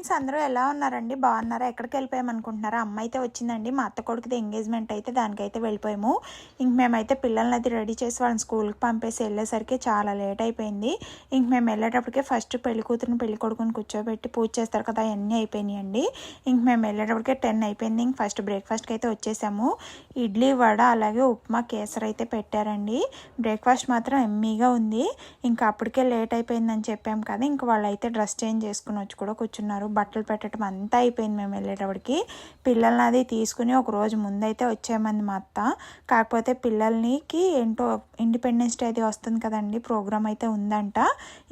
Friends అందరూ ఎలా ఉన్నారండి? బాగున్నారా? ఎక్కడికి వెళ్ళిపోయామనుకుంటున్నారా? అమ్మ అయితే వచ్చిందండి. మా అత్త కొడుకుది ఎంగేజ్మెంట్ అయితే దానికైతే వెళ్ళిపోయాము. ఇంక మేమైతే పిల్లల్ని అది రెడీ చేసి వాళ్ళని స్కూల్కి పంపేసి వెళ్ళేసరికి చాలా లేట్ అయిపోయింది. ఇంక మేము వెళ్ళేటప్పటికే ఫస్ట్ పెళ్ళి కూతురుని పెళ్ళి కొడుకుని కూర్చోబెట్టి పూజ చేస్తారు కదా అవన్నీ అయిపోయినాయండి. ఇంక మేము వెళ్ళేటప్పటికే టెన్ అయిపోయింది. ఇంక ఫస్ట్ బ్రేక్ఫాస్ట్కి అయితే వచ్చేసాము. ఇడ్లీ వడ అలాగే ఉప్మా కేసరి అయితే పెట్టారండి. బ్రేక్ఫాస్ట్ మాత్రం ఎమ్మీగా ఉంది. ఇంకా అప్పటికే లేట్ అయిపోయిందని చెప్పాము కదా ఇంక వాళ్ళు అయితే డ్రెస్ చేంజ్ చేసుకుని వచ్చి కూడా కూర్చున్నారు. బట్టలు పెట్టడం అంతా అయిపోయింది మేము వెళ్ళేటప్పటికి. పిల్లల్ని అది తీసుకుని ఒక రోజు ముందైతే వచ్చేయమంది మా అత్త. కాకపోతే పిల్లల్నికి ఏంటో ఇండిపెండెన్స్ డే అది వస్తుంది కదండి ప్రోగ్రామ్ అయితే ఉందంట.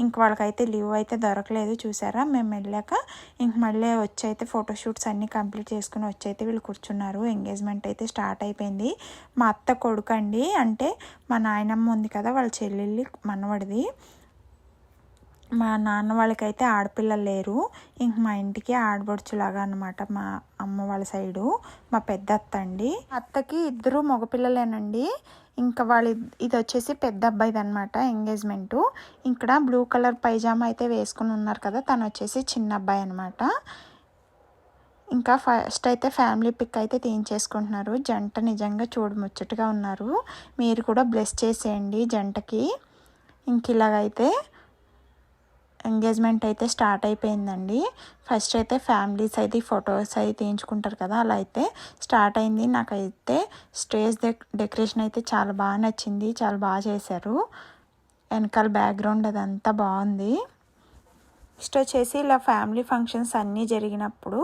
ఇంక వాళ్ళకైతే లీవ్ అయితే దొరకలేదు చూసారా? మేము వెళ్ళాక ఇంక మళ్ళీ వచ్చి అయితే ఫోటోషూట్స్ అన్నీ కంప్లీట్ చేసుకుని వచ్చి అయితే వీళ్ళు కూర్చున్నారు. ఎంగేజ్మెంట్ అయితే స్టార్ట్ అయిపోయింది. మా అత్త కొడుకండి అంటే మా నాయనమ్మ ఉంది కదా వాళ్ళ చెల్లెళ్ళి మనవడిది. మా నాన్న వాళ్ళకైతే ఆడపిల్లలు లేరు. ఇంక మా ఇంటికి ఆడబడుచులాగా అనమాట మా అమ్మ వాళ్ళ సైడు మా పెద్ద అత్త అండి అత్తకి ఇద్దరు మగపిల్లలేనండి. ఇంకా వాళ్ళ ఇది వచ్చేసి పెద్ద అబ్బాయిది అనమాట ఎంగేజ్మెంట్. ఇక్కడ బ్లూ కలర్ పైజామా అయితే వేసుకుని ఉన్నారు కదా తను వచ్చేసి చిన్న అబ్బాయి అనమాట ఇంకా ఫస్ట్ అయితే ఫ్యామిలీ పిక్ అయితే తీయించేసుకుంటున్నారు. జంట నిజంగా చూడముచ్చటగా ఉన్నారు. మీరు కూడా బ్లెస్ చేసేయండి జంటకి. ఇంక ఇలాగైతే ఎంగేజ్మెంట్ అయితే స్టార్ట్ అయిపోయిందండి. ఫస్ట్ అయితే ఫ్యామిలీస్ అయితే ఫొటోస్ అయితే తీయించుకుంటారు కదా అలా అయితే స్టార్ట్ అయింది. నాకైతే స్టేజ్ డెకరేషన్ అయితే చాలా బాగా నచ్చింది చాలా బాగా చేశారు. వెనకాల బ్యాక్గ్రౌండ్ అదంతా బాగుంది. నెక్స్ట్ వచ్చేసి ఇలా ఫ్యామిలీ ఫంక్షన్స్ అన్నీ జరిగినప్పుడు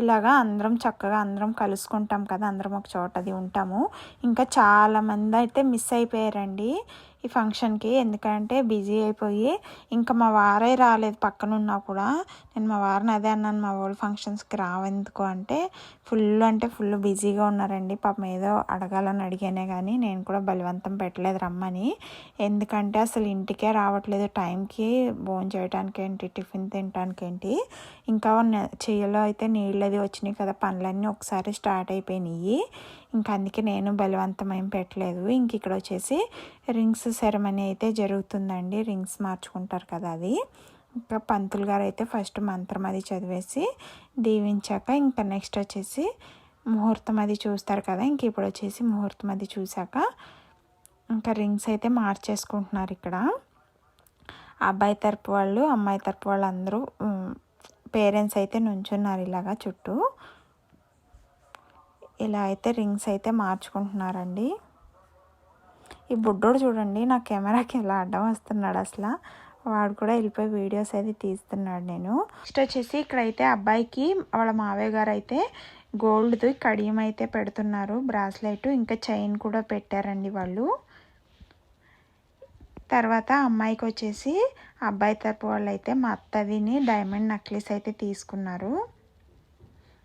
ఇలాగా అందరం చక్కగా అందరం కలుసుకుంటాం కదా అందరం ఒక చోట అది ఉంటాము. ఇంకా చాలామంది అయితే మిస్ అయిపోయారండి. ఈ ఫంక్షన్కి. ఎందుకంటే బిజీ అయిపోయి ఇంకా మా వారే రాలేదు పక్కన ఉన్నా కూడా. నేను మా వారిని అదే అన్నాను మా వాళ్ళు ఫంక్షన్స్కి రావెందుకు అంటే ఫుల్ అంటే ఫుల్ బిజీగా ఉన్నారండి. పాపం ఏదో అడగాలని అడిగానే కానీ నేను కూడా బలవంతం పెట్టలేదు రమ్మని. ఎందుకంటే అసలు ఇంటికే రావట్లేదు. టైంకి భోజనం చేయడానికి ఏంటి టిఫిన్ తినడానికి ఏంటి? ఇంకా చెయ్యలో అయితే నీళ్ళు అది వచ్చినాయి కదా పనులన్నీ ఒకసారి స్టార్ట్ అయిపోయినాయి. ఇంకా అందుకే నేను బలవంతం ఏం పెట్టలేదు. ఇంక ఇక్కడ వచ్చేసి రింగ్స్ సెరమనీ అయితే జరుగుతుందండి. రింగ్స్ మార్చుకుంటారు కదా అది. ఇంకా పంతులు గారు అయితే ఫస్ట్ మంత్రం అది చదివేసి దీవించాక ఇంకా నెక్స్ట్ వచ్చేసి ముహూర్తం అది చూస్తారు కదా. ఇంక ఇప్పుడు వచ్చేసి ముహూర్తం అది చూశాక ఇంకా రింగ్స్ అయితే మార్చేసుకుంటున్నారు ఇక్కడ. అబ్బాయి తరపు వాళ్ళు అమ్మాయి తరపు వాళ్ళు అందరూ పేరెంట్స్ అయితే నుంచున్నారు ఇలాగా చుట్టూ. ఇలా అయితే రింగ్స్ అయితే మార్చుకుంటున్నారండి. ఈ బుడ్డోడు చూడండి నా కెమెరాకి ఎలా అడ్డం వస్తున్నాడు అసలు. వాడు కూడా వెళ్ళిపోయి వీడియోస్ అయితే తీస్తున్నాడు నేను. నెక్స్ట్ వచ్చేసి ఇక్కడైతే అబ్బాయికి వాళ్ళ మావయ్య గారు అయితే గోల్డ్ది కడియం అయితే పెడుతున్నారు బ్రాస్లెట్ ఇంకా చైన్ కూడా పెట్టారండి వాళ్ళు. తర్వాత అమ్మాయికి వచ్చేసి అబ్బాయి తరపు వాళ్ళు అయితే మా అత్తదిని డైమండ్ నెక్లెస్ అయితే తీసుకున్నారు.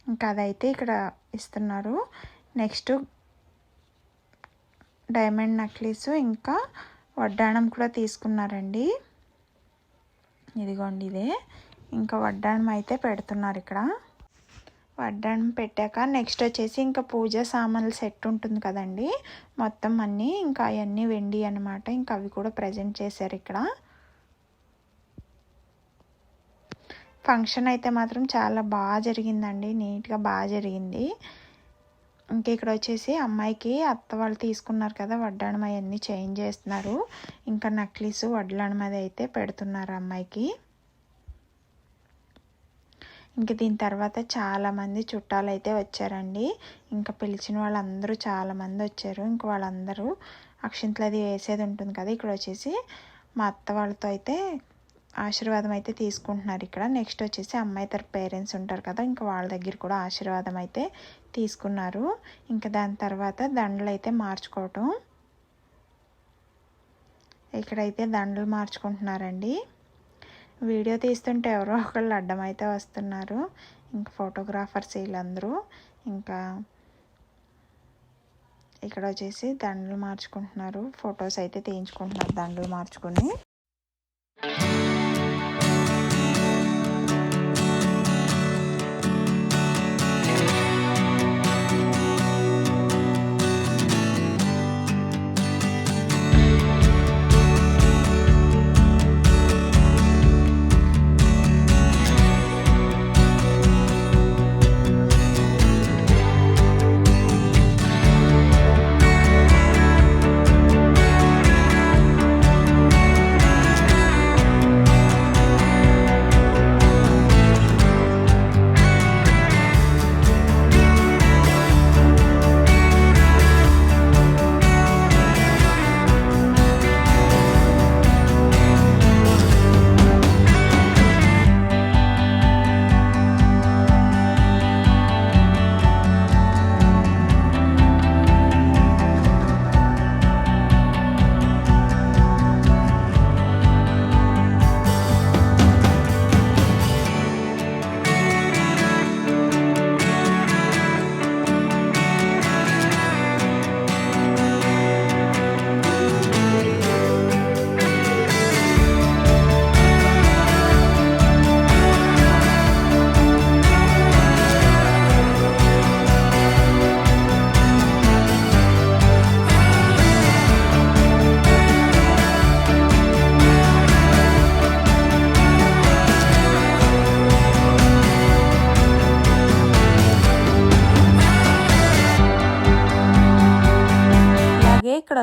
ఇంకా అదైతే ఇక్కడ ఇస్తున్నారు. నెక్స్ట్ డైమండ్ నెక్లెస్ ఇంకా వడ్డాణం కూడా తీసుకున్నారండి. ఇదిగోండి ఇదే. ఇంకా వడ్డాణం అయితే పెడుతున్నారు ఇక్కడ. వడ్డాణం పెట్టాక నెక్స్ట్ వచ్చేసి ఇంకా పూజ సామాన్లు సెట్ ఉంటుంది కదండి. మొత్తం అన్నీ ఇంకా అవన్నీ వెండి అనమాట ఇంకా అవి కూడా ప్రజెంట్ చేశారు ఇక్కడ. ఫంక్షన్ అయితే మాత్రం చాలా బాగా జరిగిందండి. నీట్గా బాగా జరిగింది. ఇంకా ఇక్కడ వచ్చేసి అమ్మాయికి అత్త వాళ్ళు తీసుకున్నారు కదా వడ్డాణం అవన్నీ చేంజ్ చేస్తున్నారు. ఇంకా నక్లీస్ వడ్లాణం అది అయితే పెడుతున్నారు అమ్మాయికి. ఇంక దీని తర్వాత చాలామంది చుట్టాలు అయితే వచ్చారండి. ఇంకా పిలిచిన వాళ్ళందరూ చాలామంది వచ్చారు. ఇంక వాళ్ళందరూ అక్షింతలు అది వేసేది ఉంటుంది కదా ఇక్కడ వచ్చేసి మా అత్త వాళ్ళతో అయితే ఆశీర్వాదం అయితే తీసుకుంటున్నారు ఇక్కడ. నెక్స్ట్ వచ్చేసి అమ్మాయి తర పేరెంట్స్ ఉంటారు కదా ఇంకా వాళ్ళ దగ్గర కూడా ఆశీర్వాదం అయితే తీసుకున్నారు. ఇంకా దాని తర్వాత దండలు అయితే మార్చుకోవటం. ఇక్కడైతే దండలు మార్చుకుంటున్నారండి. వీడియో తీస్తుంటే ఎవరో ఒకళ్ళు అడ్డం అయితే వస్తున్నారు. ఇంకా ఫోటోగ్రాఫర్స్ వీళ్ళందరూ. ఇంకా ఇక్కడ వచ్చేసి దండలు మార్చుకుంటున్నారు. ఫొటోస్ అయితే తీయించుకుంటున్నారు దండలు మార్చుకుని.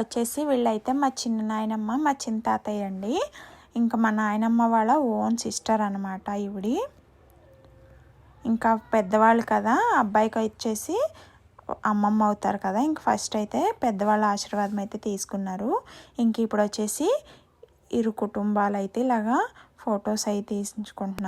వచ్చేసి వీళ్ళైతే మా చిన్న నాయనమ్మ మా చిన్న తాతయ్య అండి. ఇంకా మా నాయనమ్మ వాళ్ళ ఓన్ సిస్టర్ అనమాట ఇవిడి ఇంకా పెద్దవాళ్ళు కదా అబ్బాయికి వచ్చేసి అమ్మమ్మ అవుతారు కదా ఇంక ఫస్ట్ అయితే పెద్దవాళ్ళ ఆశీర్వాదం అయితే తీసుకున్నారు. ఇంక ఇప్పుడు వచ్చేసి ఇరు కుటుంబాలు అయితే ఇలాగా ఫొటోస్ అయితే తీసుకుంటున్నారు.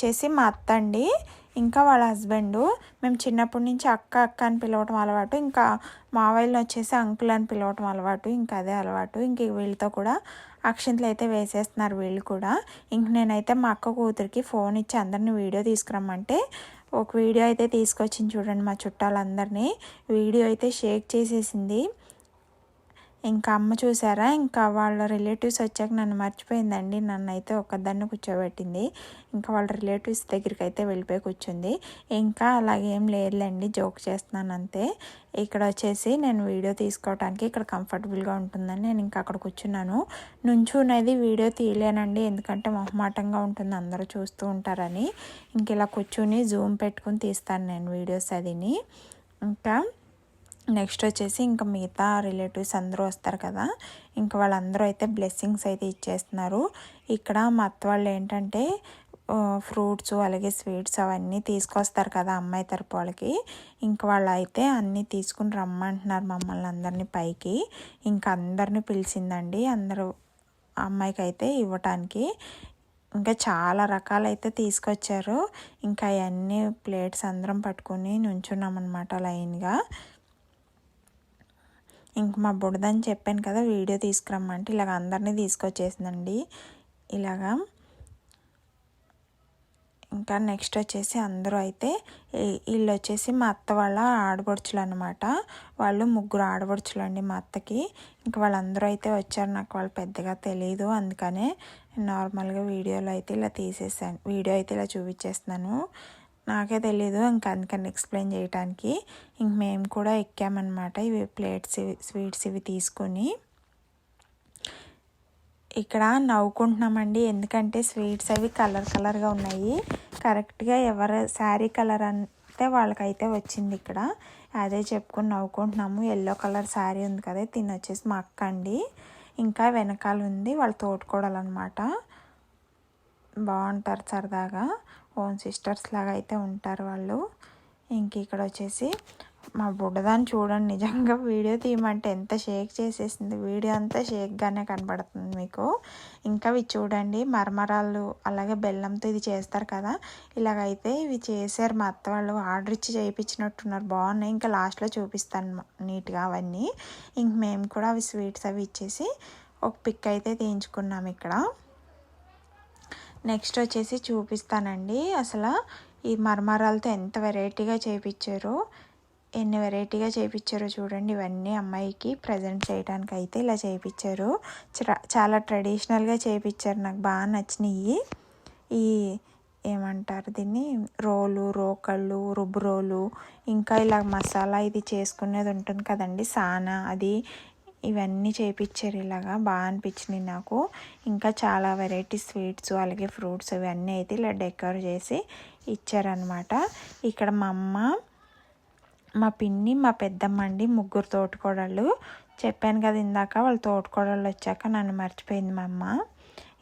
వచ్చేసి మా అత్త అండి ఇంకా వాళ్ళ హస్బెండ్. మేము చిన్నప్పటి నుంచి అక్క అక్క అని పిలవటం అలవాటు ఇంకా మావయ్యలు వచ్చేసి అంకుల్ అని పిలవటం అలవాటు ఇంకా అదే అలవాటు. ఇంక వీళ్ళతో కూడా అక్షింతలు అయితే వేసేస్తున్నారు వీళ్ళు కూడా. ఇంక నేనైతే మా అక్క కూతురికి ఫోన్ ఇచ్చి అందరిని వీడియో తీసుకురమ్మంటే ఒక వీడియో అయితే తీసుకొచ్చింది చూడండి మా చుట్టాలందరినీ. వీడియో అయితే షేక్ చేసేసింది. ఇంకా అమ్మ చూసారా? ఇంకా వాళ్ళ రిలేటివ్స్ వచ్చాక నన్ను మర్చిపోయిందండి. నన్ను అయితే ఒక్కదాన్ని కూర్చోబెట్టింది. ఇంకా వాళ్ళ రిలేటివ్స్ దగ్గరికి అయితే వెళ్ళిపోయి కూర్చుంది. ఇంకా అలాగేం లేదులేండి జోక్ చేస్తున్నాను అంతే. ఇక్కడ వచ్చేసి నేను వీడియో తీసుకోవడానికి ఇక్కడ కంఫర్టబుల్గా ఉంటుందని నేను ఇంకా అక్కడ కూర్చున్నాను. నుంచునేది వీడియో తీయలేనండి. ఎందుకంటే మొహమాటంగా ఉంటుంది. అందరూ చూస్తూ ఉంటారని. ఇంక ఇలా కూర్చుని జూమ్ పెట్టుకుని తీస్తాను నేను వీడియోస్ అదిని. ఇంకా నెక్స్ట్ వచ్చేసి ఇంకా మిగతా రిలేటివ్స్ అందరూ వస్తారు కదా. ఇంకా వాళ్ళందరూ అయితే బ్లెస్సింగ్స్ అయితే ఇచ్చేస్తున్నారు. ఇక్కడ మా అత్త వాళ్ళు ఏంటంటే ఫ్రూట్స్ అలాగే స్వీట్స్ అవన్నీ తీసుకొస్తారు కదా అమ్మాయి తరపు వాళ్ళకి. ఇంకా వాళ్ళు అయితే అన్నీ తీసుకుని రమ్మంటున్నారు మమ్మల్ని అందరినీ పైకి. ఇంకా అందరినీ పిలిచిందండి. అందరూ అమ్మాయికి అయితే ఇవ్వటానికి. ఇంకా చాలా రకాలైతే తీసుకొచ్చారు. ఇంకా అవన్నీ ప్లేట్స్ అందరం పట్టుకొని నుంచున్నామన్నమాట లైన్గా. ఇంక మా బుడదని చెప్పాను కదా వీడియో తీసుకురమ్మంటే ఇలాగ అందరినీ తీసుకొచ్చేసిందండి. ఇలాగా ఇంకా నెక్స్ట్ వచ్చేసి అందరూ అయితే వీళ్ళు వచ్చేసి మా అత్త వాళ్ళ ఆడపడుచులు అనమాట వాళ్ళు ముగ్గురు ఆడపడుచులు అండి మా అత్తకి. ఇంకా వాళ్ళందరూ అయితే వచ్చారు నాకు వాళ్ళు పెద్దగా తెలియదు అందుకనే నార్మల్గా వీడియోలో అయితే ఇలా తీసేసాను వీడియో అయితే ఇలా చూపించేస్తున్నాను. నాకే తెలీదు. ఇంకా అందుకని ఎక్స్ప్లెయిన్ చేయడానికి ఇంక మేము కూడా ఎక్కామన్నమాట. ఇవి ప్లేట్స్ ఇవి స్వీట్స్ ఇవి తీసుకొని. ఇక్కడ నవ్వుకుంటున్నామండి. ఎందుకంటే స్వీట్స్ అవి కలర్ కలర్గా ఉన్నాయి. కరెక్ట్గా ఎవరు శారీ కలర్ అంటే వాళ్ళకైతే వచ్చింది ఇక్కడ. అదే చెప్పుకొని నవ్వుకుంటున్నాము. ఎల్లో కలర్ శారీ ఉంది కదా తిని వచ్చేసి మా అక్క అండి ఇంకా వెనకాల ఉంది వాళ్ళ తోడుకోడాలన్నమాట బాగుంటారు సరదాగా. ఓన్ సిస్టర్స్ లాగా అయితే ఉంటారు వాళ్ళు. ఇంక ఇక్కడ వచ్చేసి మా బుడ్డదాన్ని చూడండి. నిజంగా వీడియో తీయమంటే ఎంత షేక్ చేసేసింది. వీడియో అంతా షేక్గానే కనబడుతుంది మీకు. ఇంకా ఇవి చూడండి. మరమరాలు అలాగే బెల్లంతో ఇది చేస్తారు కదా. ఇలాగైతే ఇవి చేశారు మా అత్త వాళ్ళు. ఆర్డర్ ఇచ్చి చేయించినట్టున్నారు. బాగున్నాయి. ఇంకా లాస్ట్లో చూపిస్తాను నీట్గా అవన్నీ. ఇంక మేము కూడా అవి స్వీట్స్ అవి ఇచ్చేసి ఒక పిక్ అయితే తీయించుకున్నాం ఇక్కడ. నెక్స్ట్ వచ్చేసి చూపిస్తానండి. అసలు ఈ మరమరాలతో ఎంత వెరైటీగా చేయించారో ఎన్ని వెరైటీగా చేయించారో చూడండి. ఇవన్నీ అమ్మాయికి ప్రజెంట్ చేయడానికి అయితే ఇలా చేయించారు చాలా ట్రెడిషనల్గా చేయించారు నాకు బాగా నచ్చినాయి ఈ ఏమంటారు దీన్ని? రోలు రోకళ్ళు రుబ్బు రోలు ఇంకా ఇలా మసాలా ఇది చేసుకునేది ఉంటుంది కదండి. సానా అది ఇవన్నీ చేపించారు ఇలాగా. బాగా అనిపించినాయి నాకు. ఇంకా చాలా వెరైటీ స్వీట్స్ అలాగే ఫ్రూట్స్ ఇవన్నీ అయితే ఇలా డెకర్ చేసి ఇచ్చారనమాట ఇక్కడ మా అమ్మ మా పిన్ని మా పెద్దమ్మ అండి ముగ్గురు తోటకోడళ్ళు. చెప్పాను కదా ఇందాక వాళ్ళు తోటకోడళ్ళు వచ్చాక నన్ను మర్చిపోయింది మా అమ్మ.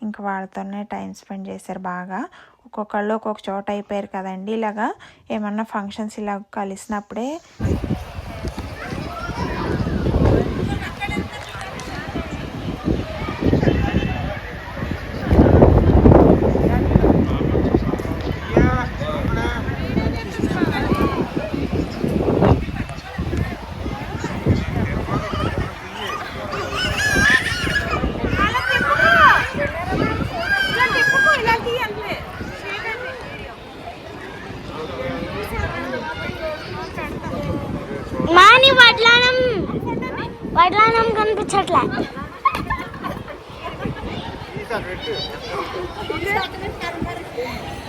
ఇంకా వాళ్ళతోనే టైం స్పెండ్ చేశారు బాగా. ఒక్కొక్కళ్ళు ఒక్కొక్క చోట అయిపోయారు కదండి ఇలాగా. ఏమన్నా ఫంక్షన్స్ ఇలా కలిసినప్పుడే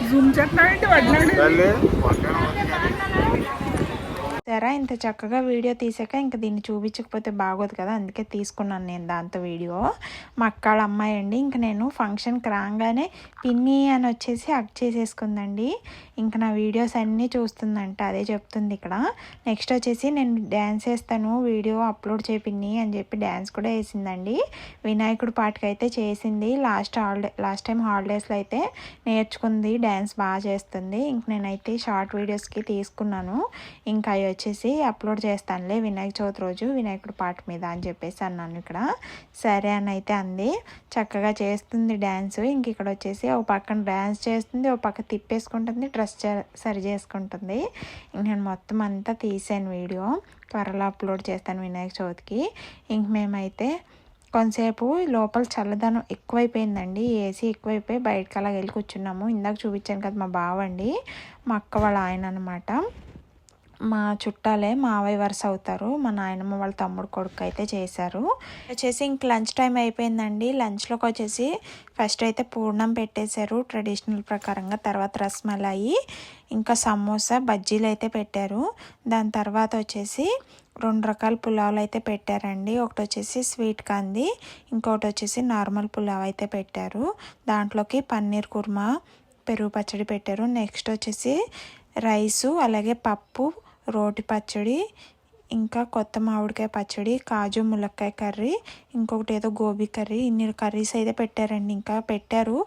జూమ్ చేస్తున్నాడంటే వడ్లాడు తల్లి వంటనే ఉంది కానీ సరే ఇంత చక్కగా వీడియో తీసాక ఇంకా దీన్ని చూపించకపోతే బాగోదు కదా అందుకే తీసుకున్నాను నేను దాంతో వీడియో. మా అక్కాళ్ళ అమ్మాయి అండి ఇంకా నేను ఫంక్షన్కి రాగానే పిన్ని అని వచ్చేసి హక్ చేసేసుకుందండి. ఇంకా నా వీడియోస్ అన్నీ చూస్తుందంట అదే చెప్తుంది ఇక్కడ. నెక్స్ట్ వచ్చేసి నేను డ్యాన్స్ వేస్తాను వీడియో అప్లోడ్ చేపిన్ని అని చెప్పి డ్యాన్స్ కూడా వేసిందండి. వినాయకుడి పాటకి అయితే చేసింది లాస్ట్ హాలిడే లాస్ట్ టైం హాలిడేస్లో అయితే నేర్చుకుంది డ్యాన్స్ బాగా చేస్తుంది. ఇంక నేనైతే షార్ట్ వీడియోస్కి తీసుకున్నాను. ఇంకా అవి వచ్చేసి అప్లోడ్ చేస్తానులే వినాయక చవితి రోజు వినాయకుడు పాట మీద అని చెప్పేసి అన్నాను ఇక్కడ. సరే అని అయితే అంది. చక్కగా చేస్తుంది డ్యాన్స్. ఇంక ఇక్కడ వచ్చేసి ఒక పక్కన డ్యాన్స్ చేస్తుంది ఒక పక్క తిప్పేసుకుంటుంది డ్రెస్ సరి చేసుకుంటుంది. ఇంక నేను మొత్తం అంతా తీసాను వీడియో. త్వరలో అప్లోడ్ చేస్తాను వినాయక చవితికి. ఇంక మేమైతే కొంతసేపు లోపల చల్లదనం ఎక్కువైపోయిందండి. ఏసీ ఎక్కువైపోయి బయటకు అలా వెళ్ళి కూర్చున్నాము. ఇందాక చూపించాను కదా మా బావ అండి మా అక్క వాళ్ళ ఆయన అనమాట మా చుట్టాలే మావయ్య వరుస అవుతారు. మా నాయనమ్మ వాళ్ళ తమ్ముడు కొడుకు అయితే చేశారు. వచ్చేసి ఇంక లంచ్ టైం అయిపోయిందండి. లంచ్లోకి వచ్చేసి ఫస్ట్ అయితే పూర్ణం పెట్టేశారు. ట్రెడిషనల్ ప్రకారంగా తర్వాత రసమలాయి ఇంకా సమోసా బజ్జీలు అయితే పెట్టారు. దాని తర్వాత వచ్చేసి రెండు రకాల పులావులు అయితే పెట్టారండి. ఒకటి వచ్చేసి స్వీట్ కంది ఇంకొకటి వచ్చేసి నార్మల్ పులావ్ అయితే పెట్టారు. దాంట్లోకి పన్నీర్ కుర్మా పెరుగు పచ్చడి పెట్టారు. నెక్స్ట్ వచ్చేసి రైసు అలాగే పప్పు రోటి పచ్చడి ఇంకా కొత్త మామిడికాయ పచ్చడి కాజు ములక్కాయ కర్రీ ఇంకొకటి ఏదో గోబీ కర్రీ. ఇన్ని కర్రీస్ అయితే పెట్టారండి. ఇంకా పెట్టారు.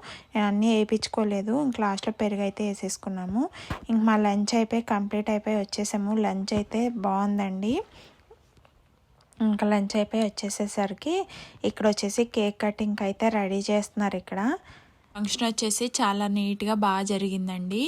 అన్నీ వేయించుకోలేదు. ఇంక లాస్ట్లో పెరుగు అయితే వేసేసుకున్నాము. ఇంక మా లంచ్ అయిపోయి కంప్లీట్ అయిపోయి వచ్చేసాము. లంచ్ అయితే బాగుందండి. ఇంకా లంచ్ అయిపోయి వచ్చేసేసరికి ఇక్కడ వచ్చేసి కేక్ కటింగ్ అయితే రెడీ చేస్తున్నారు ఇక్కడ. ఫంక్షన్ వచ్చేసి చాలా నీట్గా బాగా జరిగిందండి.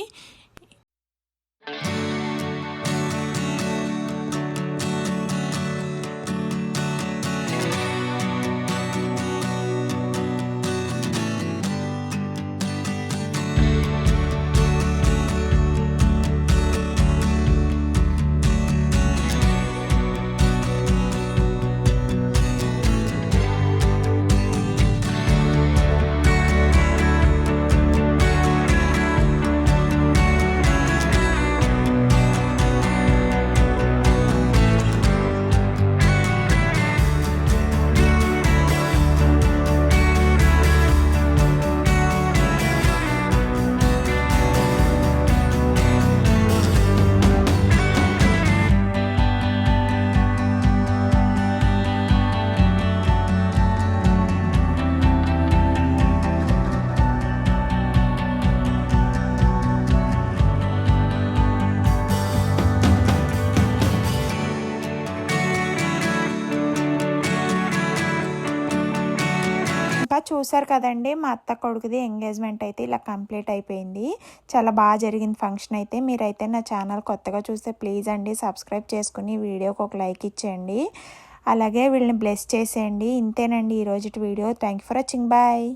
చూసారు కదండి. మా అత్త కొడుకుది ఎంగేజ్మెంట్ అయితే ఇలా కంప్లీట్ అయిపోయింది. చాలా బాగా జరిగింది ఫంక్షన్ అయితే. మీరైతే నా ఛానల్ కొత్తగా చూస్తే ప్లీజ్ అండి సబ్స్క్రైబ్ చేసుకుని వీడియోకి ఒక లైక్ ఇచ్చేయండి. అలాగే వీళ్ళని బ్లెస్ చేసేయండి. ఇంతేనండి ఈరోజు video. Thank you for watching. Bye.